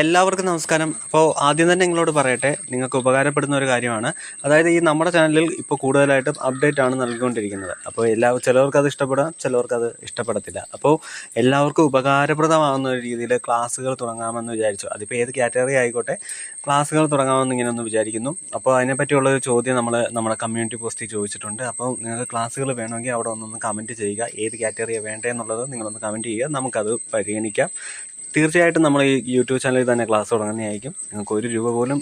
എല്ലാവർക്കും നമസ്കാരം. അപ്പോൾ ആദ്യം തന്നെ നിങ്ങളോട് പറയട്ടെ നിങ്ങൾക്ക് ഉപകാരപ്പെടുന്ന ഒരു കാര്യമാണ്. അതായത് ഈ നമ്മുടെ ചാനലിൽ ഇപ്പോൾ കൂടുതലായിട്ടും അപ്ഡേറ്റ് ആണ് നൽകിക്കൊണ്ടിരിക്കുന്നത്. അപ്പോൾ എല്ലാ ചിലവർക്ക് അത് ഇഷ്ടപ്പെടാം ചിലവർക്ക് അത് ഇഷ്ടപ്പെടത്തില്ല. അപ്പോൾ എല്ലാവർക്കും ഉപകാരപ്രദമാകുന്ന ഒരു രീതിയിൽ ക്ലാസ്സുകൾ തുടങ്ങാമെന്ന് വിചാരിച്ചു. അതിപ്പോൾ ഏത് കാറ്റഗറി ആയിക്കോട്ടെ ക്ലാസ്സുകൾ തുടങ്ങാമെന്ന് ഇങ്ങനെ ഒന്ന് വിചാരിക്കുന്നു. അപ്പോൾ അതിനെപ്പറ്റിയുള്ള ഒരു ചോദ്യം നമ്മൾ നമ്മുടെ കമ്മ്യൂണിറ്റി പോസ്റ്റിൽ ചോദിച്ചിട്ടുണ്ട്. അപ്പോൾ നിങ്ങൾക്ക് ക്ലാസ്സുകൾ വേണമെങ്കിൽ അവിടെ ഒന്നൊന്ന് കമന്റ് ചെയ്യുക. ഏത് കാറ്റഗറിയാണ് വേണ്ടതെന്നുള്ളത് നിങ്ങളൊന്ന് കമന്റ് ചെയ്യുക. നമുക്കത് പരിഗണിക്കാം. തീർച്ചയായിട്ടും നമ്മൾ ഈ യൂട്യൂബ് ചാനലിൽ തന്നെ ക്ലാസ് തുടങ്ങുന്നതായിരിക്കും. നിങ്ങൾക്ക് ഒരു രൂപ പോലും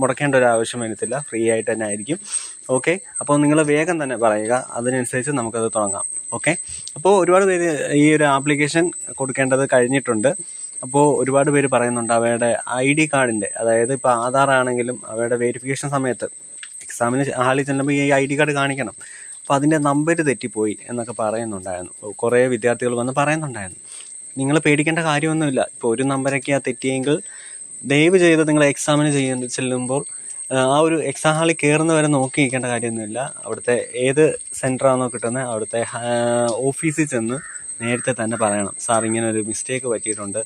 മുടക്കേണ്ട ഒരു ആവശ്യം വരുത്തില്ല. ഫ്രീ ആയിട്ട് തന്നെ ആയിരിക്കും. ഓക്കെ? അപ്പോൾ നിങ്ങൾ വേഗം തന്നെ പറയുക. അതിനനുസരിച്ച് നമുക്കത് തുടങ്ങാം. ഓക്കെ? അപ്പോൾ ഒരുപാട് പേര് ഈ ഒരു ആപ്ലിക്കേഷൻ കൊടുക്കേണ്ടത് കഴിഞ്ഞിട്ടുണ്ട്. അപ്പോൾ ഒരുപാട് പേര് പറയുന്നുണ്ട് അവയുടെ ഐ ഡി കാർഡിന്റെ അതായത് ഇപ്പോൾ ആധാർ ആണെങ്കിലും അവയുടെ വെരിഫിക്കേഷൻ സമയത്ത് എക്സാമിന് ഹാളിൽ ചെല്ലുമ്പോൾ ഈ ഐ ഡി കാർഡ് കാണിക്കണം. അപ്പോൾ അതിന്റെ നമ്പർ തെറ്റിപ്പോയി എന്നൊക്കെ പറയുന്നുണ്ടായിരുന്നു. കുറേ വിദ്യാർത്ഥികൾ വന്ന് പറയുന്നുണ്ടായിരുന്നു. നിങ്ങൾ പേടിക്കേണ്ട കാര്യമൊന്നുമില്ല. ഇപ്പോൾ ഒരു നമ്പരൊക്കെ ആ തെറ്റിയെങ്കിൽ ദയവ് ചെയ്ത് നിങ്ങൾ എക്സാമിന് ചെയ്യുന്ന ചെല്ലുമ്പോൾ ആ, ഒരു എക്സാം ഹാളിൽ കയറുന്ന വരെ നോക്കി നിൽക്കേണ്ട കാര്യമൊന്നുമില്ല. അവിടുത്തെ ഏത് സെന്ററാണോ കിട്ടുന്നത് അവിടുത്തെ ഓഫീസിൽ ചെന്ന് നേരത്തെ തന്നെ പറയണം. സാർ ഇങ്ങനെ ഒരു മിസ്റ്റേക്ക് പറ്റിയിട്ടുണ്ട്.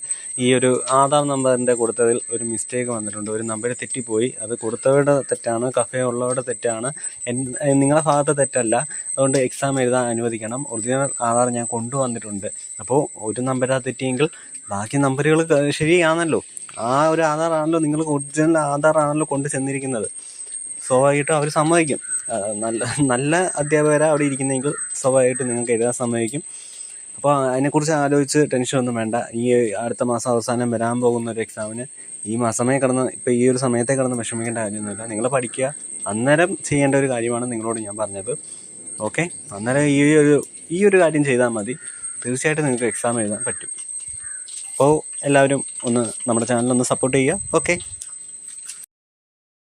ഈ ഒരു ആധാർ നമ്പറിന്റെ കൊടുത്തതിൽ ഒരു മിസ്റ്റേക്ക് വന്നിട്ടുണ്ട്. ഒരു നമ്പർ തെറ്റിപ്പോയി. അത് കൊടുത്തവരുടെ തെറ്റാണ് കഫേ ഉള്ളവരുടെ തെറ്റാണ്. നിങ്ങളുടെ ഭാഗത്തെ തെറ്റല്ല. അതുകൊണ്ട് എക്സാം എഴുതാൻ അനുവദിക്കണം. ഒറിജിനൽ ആധാർ ഞാൻ കൊണ്ടുവന്നിട്ടുണ്ട്. അപ്പോൾ ഒരു നമ്പരാ തെറ്റിയെങ്കിൽ ബാക്കി നമ്പറുകൾ ശരിയാണല്ലോ. ആ ഒരു ആധാറാണല്ലോ നിങ്ങൾ ഒറിജിനൽ ആധാറാണല്ലോ കൊണ്ട് ചെന്നിരിക്കുന്നത്. സ്വാഭാവികമായിട്ടും അവർ സമ്മതിക്കും. നല്ല നല്ല അധ്യാപകരാണ് അവിടെ ഇരിക്കുന്നെങ്കിൽ സ്വാഭാവികമായിട്ടും നിങ്ങൾക്ക് എഴുതാൻ സമ്മതിക്കും. അപ്പോൾ അതിനെക്കുറിച്ച് ആലോചിച്ച് ടെൻഷനൊന്നും വേണ്ട. ഈ അടുത്ത മാസം അവസാനം വരാൻ പോകുന്ന ഒരു എക്സാമിന് ഈ മാസമേ കിടന്ന് ഇപ്പോൾ ഈ ഒരു സമയത്തെ കിടന്ന് വിഷമിക്കേണ്ട കാര്യമൊന്നുമില്ല. നിങ്ങൾ പഠിക്കുക. അന്നേരം ചെയ്യേണ്ട ഒരു കാര്യമാണ് നിങ്ങളോട് ഞാൻ പറഞ്ഞത്. ഓക്കെ അന്നേരം ഈ ഒരു ഈ ഒരു കാര്യം ചെയ്താൽ മതി. തീർച്ചയായിട്ടും നിങ്ങൾക്ക് എക്സാം എഴുതാൻ പറ്റും. അപ്പോൾ എല്ലാവരും ഒന്ന് നമ്മുടെ ചാനലൊന്ന് സപ്പോർട്ട് ചെയ്യുക. ഓക്കെ